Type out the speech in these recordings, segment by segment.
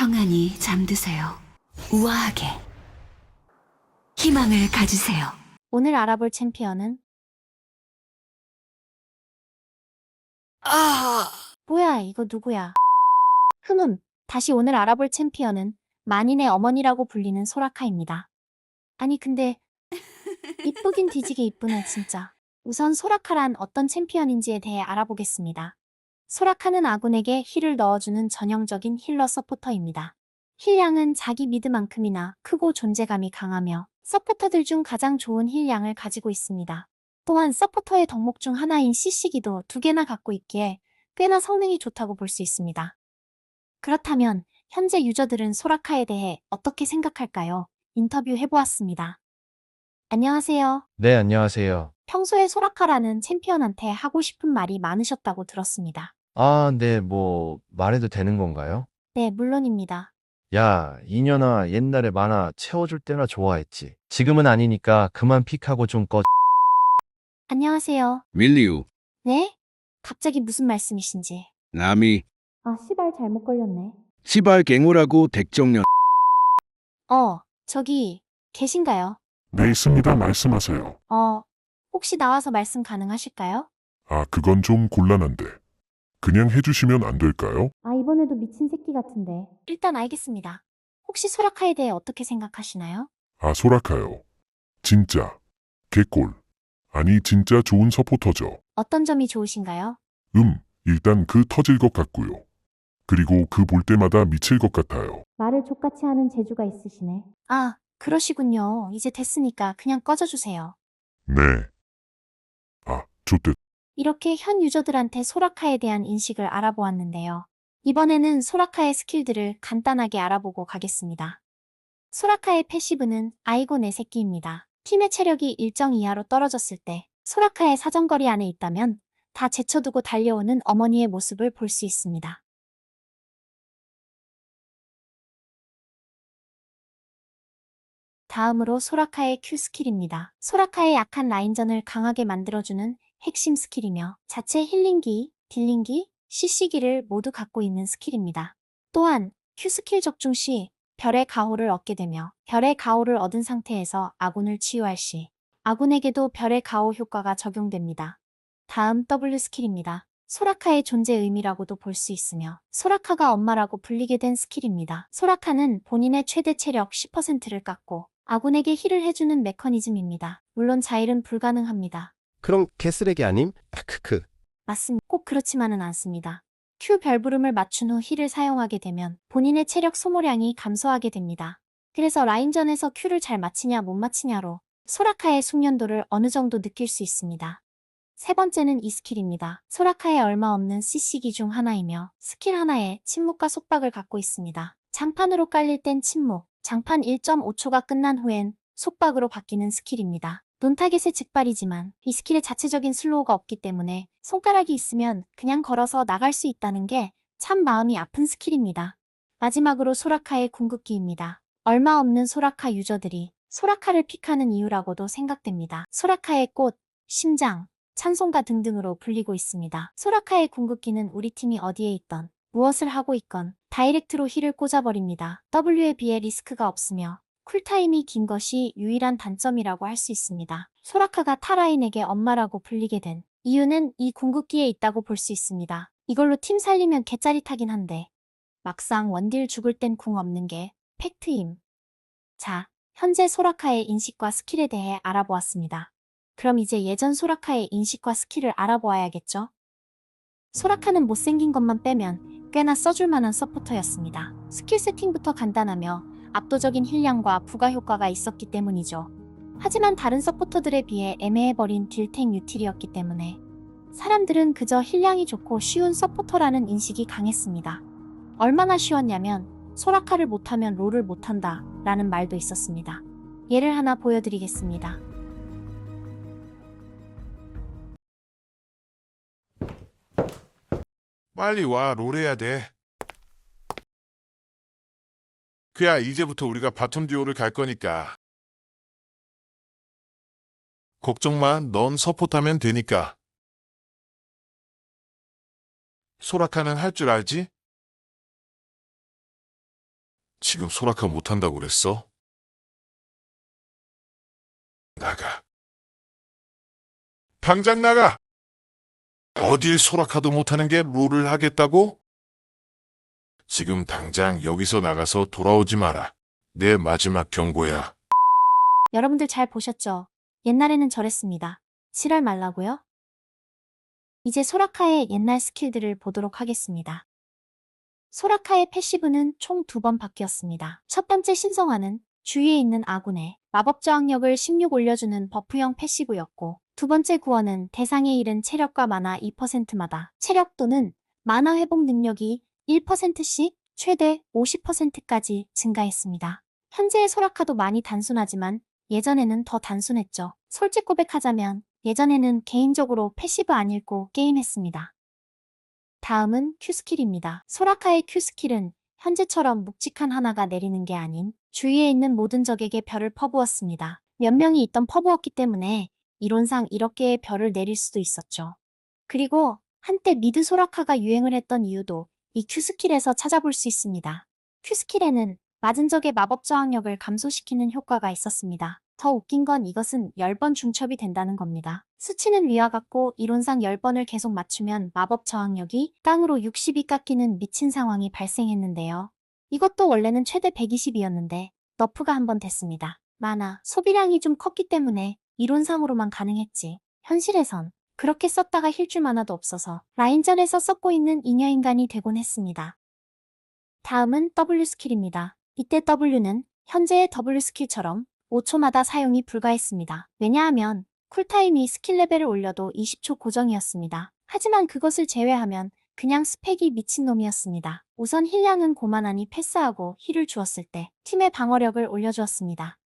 평안히 잠드세요. 우아하게. 희망을 가지세요. 오늘 알아볼 챔피언은 아! 뭐야 이거 누구야? 흠음 다시 오늘 알아볼 챔피언은 만인의 어머니라고 불리는 소라카입니다. 아니 근데 이쁘긴 뒤지게 이쁘네 진짜. 우선 소라카란 어떤 챔피언인지에 대해 알아보겠습니다. 소라카는 아군에게 힐을 넣어주는 전형적인 힐러 서포터입니다. 힐량은 자기 미드만큼이나 크고 존재감이 강하며 서포터들 중 가장 좋은 힐량을 가지고 있습니다. 또한 서포터의 덕목 중 하나인 CC기도 두 개나 갖고 있기에 꽤나 성능이 좋다고 볼 수 있습니다. 그렇다면 현재 유저들은 소라카에 대해 어떻게 생각할까요? 인터뷰 해보았습니다. 안녕하세요. 네, 안녕하세요. 평소에 소라카라는 챔피언한테 하고 싶은 말이 많으셨다고 들었습니다. 아, 네, 뭐, 말해도 되는 건가요? 네, 물론입니다. 야, 이년아, 옛날에 만화 채워줄 때나 좋아했지. 지금은 아니니까 그만 픽하고 좀 꺼. 안녕하세요. 밀리우, 네? 갑자기 무슨 말씀이신지. 남이, 아, 시발 잘못 걸렸네. 시발 갱호라고 덱정년. 어, 저기, 계신가요? 네, 있습니다. 말씀하세요. 어, 혹시 나와서 말씀 가능하실까요? 아, 그건 좀 곤란한데. 그냥 해주시면 안 될까요? 아, 이번에도 미친 새끼 같은데. 일단 알겠습니다. 혹시 소라카에 대해 어떻게 생각하시나요? 아, 소라카요. 진짜. 개꿀. 아니, 진짜 좋은 서포터죠. 어떤 점이 좋으신가요? 음, 일단 그 터질 것 같고요. 그리고 그 볼 때마다 미칠 것 같아요. 말을 족같이 하는 재주가 있으시네. 아, 그러시군요. 이제 됐으니까 그냥 꺼져주세요. 네. 아, 좋대. 이렇게 현 유저들한테 소라카에 대한 인식을 알아보았는데요. 이번에는 소라카의 스킬들을 간단하게 알아보고 가겠습니다. 소라카의 패시브는 아이고 내 새끼입니다. 팀의 체력이 일정 이하로 떨어졌을 때 소라카의 사정거리 안에 있다면 다 제쳐두고 달려오는 어머니의 모습을 볼 수 있습니다. 다음으로 소라카의 Q 스킬입니다. 소라카의 약한 라인전을 강하게 만들어주는 핵심 스킬이며 자체 힐링기, 딜링기, CC기를 모두 갖고 있는 스킬입니다. 또한 Q 스킬 적중 시 별의 가호를 얻게 되며 별의 가호를 얻은 상태에서 아군을 치유할 시 아군에게도 별의 가호 효과가 적용됩니다. 다음 W 스킬입니다. 소라카의 존재 의미라고도 볼 수 있으며 소라카가 엄마라고 불리게 된 스킬입니다. 소라카는 본인의 최대 체력 10%를 깎고 아군에게 힐을 해주는 메커니즘입니다. 물론 자일은 불가능합니다. 그럼 개쓰레기 아님? 크크. 맞습니다. 꼭 그렇지만은 않습니다. Q 별부름을 맞춘 후 힐을 사용하게 되면 본인의 체력 소모량이 감소하게 됩니다. 그래서 라인전에서 Q를 잘 맞히냐 못 맞히냐로 소라카의 숙련도를 어느 정도 느낄 수 있습니다. 세 번째는 이 스킬입니다. 소라카에 얼마 없는 CC기 중 하나이며 스킬 하나에 침묵과 속박을 갖고 있습니다. 장판으로 깔릴 땐 침묵, 장판 1.5초가 끝난 후엔 속박으로 바뀌는 스킬입니다. 논타겟의 즉발이지만 이 스킬의 자체적인 슬로우가 없기 때문에 손가락이 있으면 그냥 걸어서 나갈 수 있다는 게 참 마음이 아픈 스킬입니다. 마지막으로 소라카의 궁극기입니다. 얼마 없는 소라카 유저들이 소라카를 픽하는 이유라고도 생각됩니다. 소라카의 꽃, 심장, 찬송가 등등으로 불리고 있습니다. 소라카의 궁극기는 우리 팀이 어디에 있던 무엇을 하고 있건 다이렉트로 힐을 꽂아버립니다. W에 비해 리스크가 없으며 쿨타임이 긴 것이 유일한 단점이라고 할 수 있습니다. 소라카가 타라인에게 엄마라고 불리게 된 이유는 이 궁극기에 있다고 볼 수 있습니다. 이걸로 팀 살리면 개짜릿하긴 한데 막상 원딜 죽을 땐 궁 없는 게 팩트임. 자, 현재 소라카의 인식과 스킬에 대해 알아보았습니다. 그럼 이제 예전 소라카의 인식과 스킬을 알아보아야겠죠? 소라카는 못생긴 것만 빼면 꽤나 써줄 만한 서포터였습니다. 스킬 세팅부터 간단하며 압도적인 힐량과 부가 효과가 있었기 때문이죠. 하지만 다른 서포터들에 비해 애매해버린 딜탱 유틸이었기 때문에 사람들은 그저 힐량이 좋고 쉬운 서포터라는 인식이 강했습니다. 얼마나 쉬웠냐면 소라카를 못하면 롤을 못한다 라는 말도 있었습니다. 예를 하나 보여드리겠습니다. 빨리 와, 롤 해야 돼. 그야 이제부터 우리가 바텀 듀오를 갈 거니까. 걱정 마, 넌 서포트하면 되니까. 소라카는 할 줄 알지? 지금 소라카 못한다고 그랬어? 나가. 당장 나가! 어딜 소라카도 못하는 게 룰을 하겠다고? 지금 당장 여기서 나가서 돌아오지 마라. 내 마지막 경고야. 여러분들 잘 보셨죠? 옛날에는 저랬습니다. 지랄 말라고요? 이제 소라카의 옛날 스킬들을 보도록 하겠습니다. 소라카의 패시브는 총 두 번 바뀌었습니다. 첫 번째 신성화는 주위에 있는 아군의 마법 저항력을 16 올려주는 버프형 패시브였고, 두 번째 구원은 대상에 잃은 체력과 마나 2%마다 체력 또는 마나 회복 능력이 1%씩 최대 50%까지 증가했습니다. 현재의 소라카도 많이 단순하지만 예전에는 더 단순했죠. 솔직 고백하자면 예전에는 개인적으로 패시브 안 읽고 게임했습니다. 다음은 Q스킬입니다. 소라카의 Q스킬은 현재처럼 묵직한 하나가 내리는 게 아닌 주위에 있는 모든 적에게 별을 퍼부었습니다. 몇 명이 있던 퍼부었기 때문에 이론상 이렇게의 별을 내릴 수도 있었죠. 그리고 한때 미드 소라카가 유행을 했던 이유도 이 Q스킬에서 찾아볼 수 있습니다. Q스킬에는 맞은 적의 마법 저항력을 감소시키는 효과가 있었습니다. 더 웃긴 건 이것은 10번 중첩이 된다는 겁니다. 수치는 위와 같고 이론상 10번을 계속 맞추면 마법 저항력이 깡으로 60이 깎이는 미친 상황이 발생했는데요. 이것도 원래는 최대 120이었는데 너프가 한 번 됐습니다. 만화 소비량이 좀 컸기 때문에 이론상으로만 가능했지. 현실에선 그렇게 썼다가 힐줄 만화도 없어서 라인전에서 썼고 있는 잉여인간이 되곤 했습니다. 다음은 W 스킬입니다. 이때 W는 현재의 W 스킬처럼 5초마다 사용이 불가했습니다. 왜냐하면 쿨타임이 스킬 레벨을 올려도 20초 고정이었습니다. 하지만 그것을 제외하면 그냥 스펙이 미친놈이었습니다. 우선 힐량은 고만하니 패스하고 힐을 주었을 때 팀의 방어력을 올려주었습니다.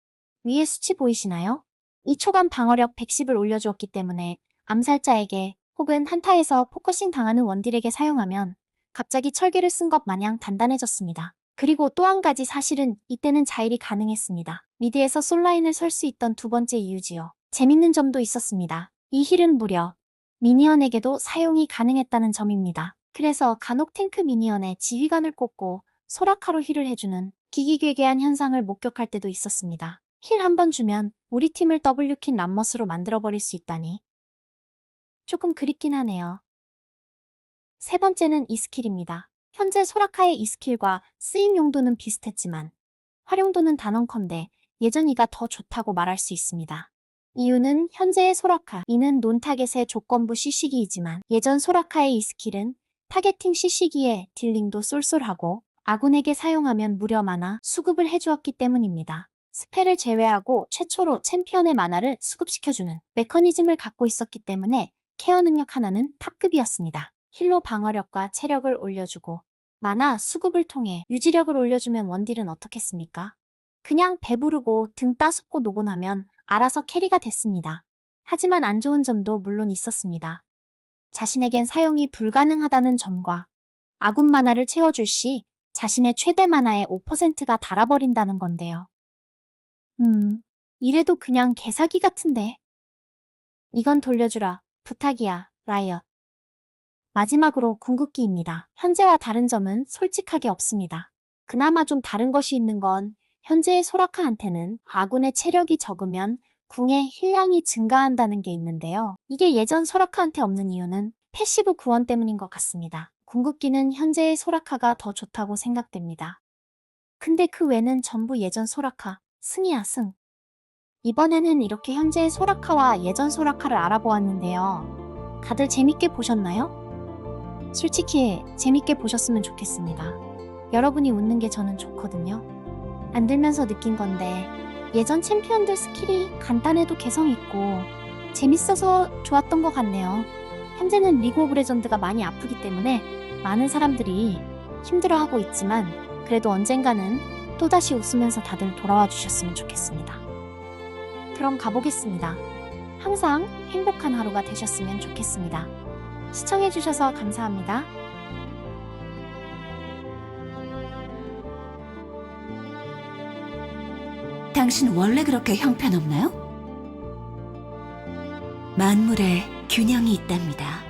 위에 수치 보이시나요? 2초간 방어력 110을 올려주었기 때문에 암살자에게 혹은 한타에서 포커싱 당하는 원딜에게 사용하면 갑자기 철개를 쓴 것 마냥 단단해졌습니다. 그리고 또 한 가지 사실은 이때는 자일이 가능했습니다. 미드에서 솔라인을 설 수 있던 두 번째 이유지요. 재밌는 점도 있었습니다. 이 힐은 무려 미니언에게도 사용이 가능했다는 점입니다. 그래서 간혹 탱크 미니언에 지휘관을 꽂고 소라카로 힐을 해주는 기기괴괴한 현상을 목격할 때도 있었습니다. 힐 한 번 주면 우리 팀을 W킨 람머스로 만들어버릴 수 있다니. 조금 그립긴 하네요. 세 번째는 이 스킬입니다. 현재 소라카의 이 스킬과 쓰임 용도는 비슷했지만 활용도는 단언컨대 예전이가 더 좋다고 말할 수 있습니다. 이유는 현재의 소라카, 이는 논타겟의 조건부 CC기이지만 예전 소라카의 이 스킬은 타겟팅 CC기에 딜링도 쏠쏠하고 아군에게 사용하면 무려 만화 수급을 해주었기 때문입니다. 스펠을 제외하고 최초로 챔피언의 만화를 수급시켜주는 메커니즘을 갖고 있었기 때문에 케어 능력 하나는 탑급이었습니다. 힐로 방어력과 체력을 올려주고 만화 수급을 통해 유지력을 올려주면 원딜은 어떻겠습니까? 그냥 배부르고 등 따숩고 노곤하면 알아서 캐리가 됐습니다. 하지만 안 좋은 점도 물론 있었습니다. 자신에겐 사용이 불가능하다는 점과 아군 만화를 채워줄 시 자신의 최대 만화의 5%가 달아버린다는 건데요. 음, 이래도 그냥 개사기 같은데. 이건 돌려주라. 부탁이야, 라이엇. 마지막으로 궁극기입니다. 현재와 다른 점은 솔직하게 없습니다. 그나마 좀 다른 것이 있는 건 현재의 소라카한테는 아군의 체력이 적으면 궁의 힐량이 증가한다는 게 있는데요. 이게 예전 소라카한테 없는 이유는 패시브 구원 때문인 것 같습니다. 궁극기는 현재의 소라카가 더 좋다고 생각됩니다. 근데 그 외는 전부 예전 소라카, 승이야 승. 이번에는 이렇게 현재의 소라카와 예전 소라카를 알아보았는데요. 다들 재밌게 보셨나요? 솔직히 재밌게 보셨으면 좋겠습니다. 여러분이 웃는 게 저는 좋거든요. 안 들면서 느낀 건데 예전 챔피언들 스킬이 간단해도 개성 있고 재밌어서 좋았던 것 같네요. 현재는 리그 오브 레전드가 많이 아프기 때문에 많은 사람들이 힘들어하고 있지만 그래도 언젠가는 또다시 웃으면서 다들 돌아와 주셨으면 좋겠습니다. 그럼 가보겠습니다. 항상 행복한 하루가 되셨으면 좋겠습니다. 시청해주셔서 감사합니다. 당신 원래 그렇게 형편없나요? 만물에 균형이 있답니다.